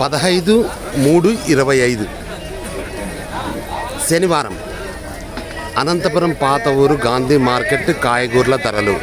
పదహైదు మూడు ఇరవై ఐదు. శనివారం. అనంతపురం పాత ఊరు గాంధీ మార్కెట్ కాయగూరల ధరలు.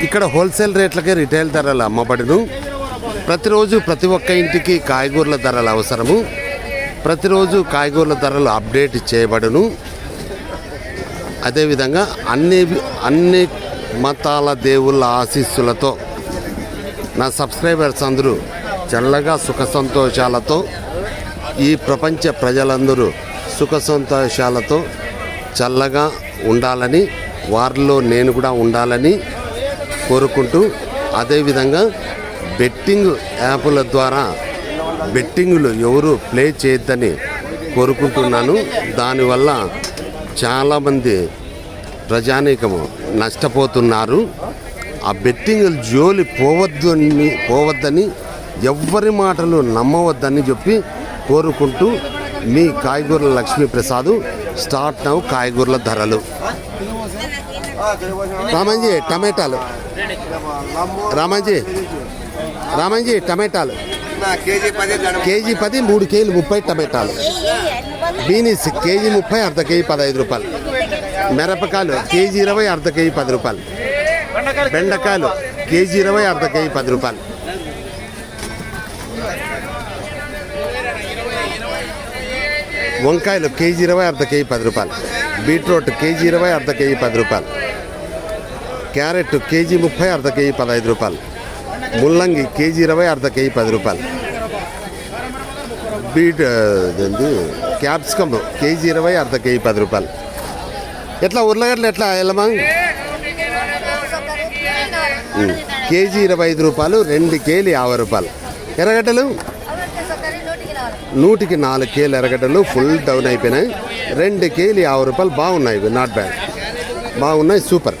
ఇక్కడ హోల్సేల్ రేట్లకే రిటైల్ ధరలు అమ్మబడును. ప్రతిరోజు ప్రతి ఒక్క ఇంటికి కాయగూరల ధరలు అవసరము. ప్రతిరోజు కాయగూరల ధరలు అప్డేట్ చేయబడును. అదేవిధంగా అన్ని అన్ని మతాల దేవుళ్ళ ఆశీస్సులతో నా సబ్స్క్రైబర్స్ అందరూ చల్లగా సుఖ సంతోషాలతో ఈ ప్రపంచ ప్రజలందరూ సుఖ సంతోషాలతో చల్లగా ఉండాలని వారిలో నేను కూడా ఉండాలని కోరుకుంటూ అదేవిధంగా బెట్టింగ్ యాప్ల ద్వారా బెట్టింగ్లు ఎవరు ప్లే చేయొద్దని కోరుకుంటున్నాను. దానివల్ల చాలామంది ప్రజానీకము నష్టపోతున్నారు. ఆ బెట్టింగ్ జోలి పోవద్దని పోవద్దని ఎవ్వరి మాటలు నమ్మవద్దని చెప్పి కోరుకుంటూ మీ కాయగూరల లక్ష్మీ ప్రసాద్ స్టార్ట్ నవ్వు కాయగూరల ధరలు. రామంజీ టమాటాలు. రామంజీ రామంజీ టమాటాలు. కేజీ పది కేజీ పది మూడు కేజీలు ముప్పై టమాటాలు. బీనీస్ కేజీ ముప్పై అర్ధ కేజీ పదహైదు రూపాయలు. మిరపకాయలు కేజీ ఇరవై అర్ధ కేజీ పది రూపాయలు. బెండకాయలు కేజీ ఇరవై అర్ధ కేజీ పది రూపాయలు. వంకాయలు కేజీ ఇరవై అర్ధ కేజీ పది రూపాయలు. బీట్రూట్ కేజీ ఇరవై అర్ధ కేజీ పది రూపాయలు. క్యారెట్ కేజీ ముప్పై అర్ధ కేజీ పదహైదు రూపాయలు. ముల్లంగి కేజీ ఇరవై అర్ధ కేజీ పది రూపాయలు. బీట్ ఇది క్యాప్సికమ్ కేజీ ఇరవై అర్ధ కేజీ పది రూపాయలు. ఎట్లా ఉర్లగడ్డలు ఎట్లా ఎల్లమా కేజీ ఇరవై ఐదు రూపాయలు రెండు కేజీలు యాభై రూపాయలు. ఎర్రగడ్డలు? నూటికి నాలుగు కేలు ఎర్రగడ్డలు ఫుల్ డౌన్ అయిపోయినాయి. రెండు కేలు యాభై రూపాయలు బాగున్నాయి ఇవి నాట్ బ్యాడ్ బాగున్నాయి సూపర్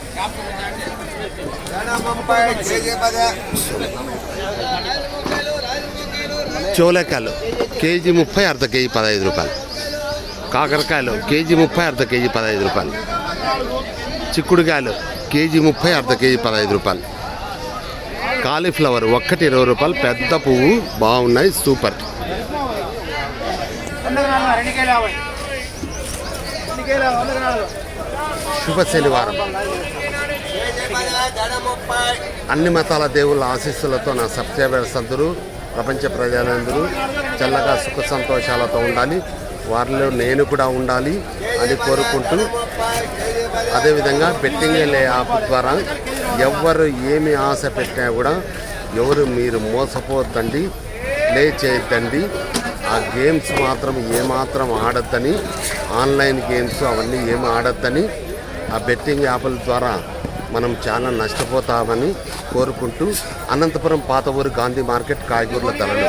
చోలేకాయలు కేజీ ముప్పై అర్ధ కేజీ పదహైదు రూపాయలు. కాకరకాయలు కేజీ ముప్పై అర్ధ కేజీ పదహైదు రూపాయలు. చిక్కుడుకాయలు కేజీ ముప్పై అర్ధ కేజీ పదహైదు రూపాయలు. కాలీఫ్లవర్ ఒక్కటి ఇరవై రూపాయలు. పెద్ద పువ్వు బాగున్నాయి. సూపర్. శుభ శనివారం అన్ని మతాల దేవుళ్ళ ఆశీస్సులతో నా సబ్స్క్రైబర్స్ అందరూ ప్రపంచ ప్రజలందరూ చల్లగా సుఖ సంతోషాలతో ఉండాలి. వారిలో నేను కూడా ఉండాలి అని కోరుకుంటూ అదేవిధంగా బెట్టింగ్ యాప్ ద్వారా ఎవరు ఏమి ఆశ పెట్టినా కూడా ఎవరు మీరు మోసపోద్దండి ప్లే చేయొద్దండి. ఆ గేమ్స్ మాత్రం ఏమాత్రం ఆడొద్దని ఆన్లైన్ గేమ్స్ అవన్నీ ఏమి ఆడొద్దని ఆ బెట్టింగ్ యాప్ల ద్వారా మనం చాలా నష్టపోతామని కోరుకుంటూ అనంతపురం పాత ఊరు గాంధీ మార్కెట్ కాయగూరల ధరలు